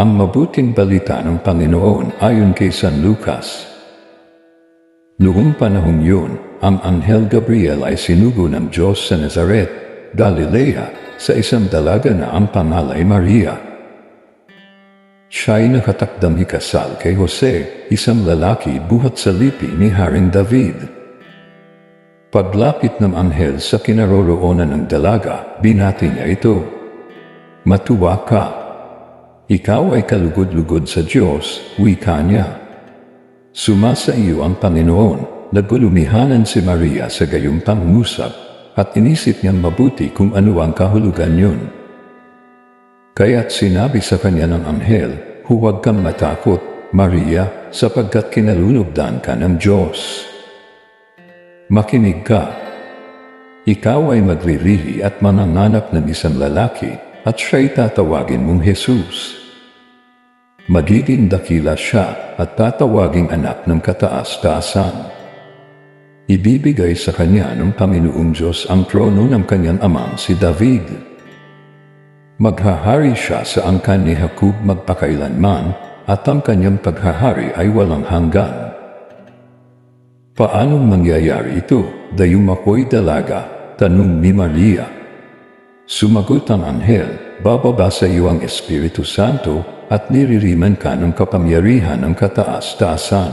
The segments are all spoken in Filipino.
Ang mabuting balita ng Panginoon ayon kay San Lucas. Noong panahong yun, ang Anghel Gabriel ay sinugo ng Diyos sa Nazaret, Galilea, sa isang dalaga na ang pangalay Maria. Siya'y nakatakdang ikasal kay Jose, isang lalaki buhat sa lipi ni Haring David. Paglapit ng anghel sa kinaroroonan ng dalaga, binati niya ito. Matuwa ka. Ikaw ay kalugod-lugod sa Diyos, wika niya. Sumasa iyo ang Panginoon, nagulumihanan si Maria sa gayong pangusap, at inisip niyang mabuti kung ano ang kahulugan yun. Kaya't sinabi sa kanya ng anghel, huwag kang matakot, Maria, sapagkat kinalulugdan ka ng Diyos. Makinig ka. Ikaw ay maglilihi at mananganak ng isang lalaki at siya'y tatawagin mong Jesus. Magiging dakila siya at tatawaging anak ng kataas-taasan. Ibibigay sa kanya ng Panginoong Diyos ang trono ng kanyang amang si David. Maghahari siya sa angkan ni Jacob magpakailanman at ang kanyang paghahari ay walang hanggan. Paanong mangyayari ito? Dayong ako'y dalaga, tanong ni Maria. Sumagot ang anghel, bababa sa iyo ang Espiritu Santo at niririman ka ng kapangyarihan ng kataas-taasan.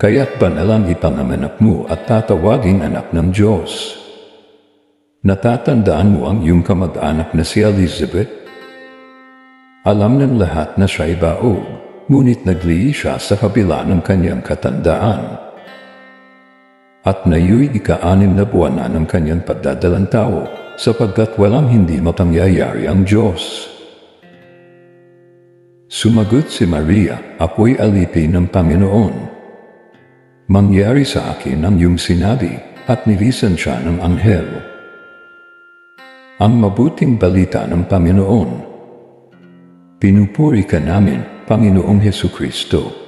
Kaya't banalang ipanganak mo at tatawaging anak ng Diyos. Natatandaan mo ang iyong kamag-anak na si Elizabeth? Alam ng lahat na siya'y baog, ngunit naglihi siya sa kabila ng kanyang katandaan. At nayu'y ika-anim na buwan na ng kanyang pagdadalang tao, sapagkat walang hindi mapangyayari ang Diyos. Sumagot si Maria, ako'y alipin ng Panginoon. Mangyari sa akin ang iyong sinabi, at nilisan siya ng anghel. Ang mabuting balita ng Panginoon. Pinupuri ka namin, Panginoong Heso Kristo.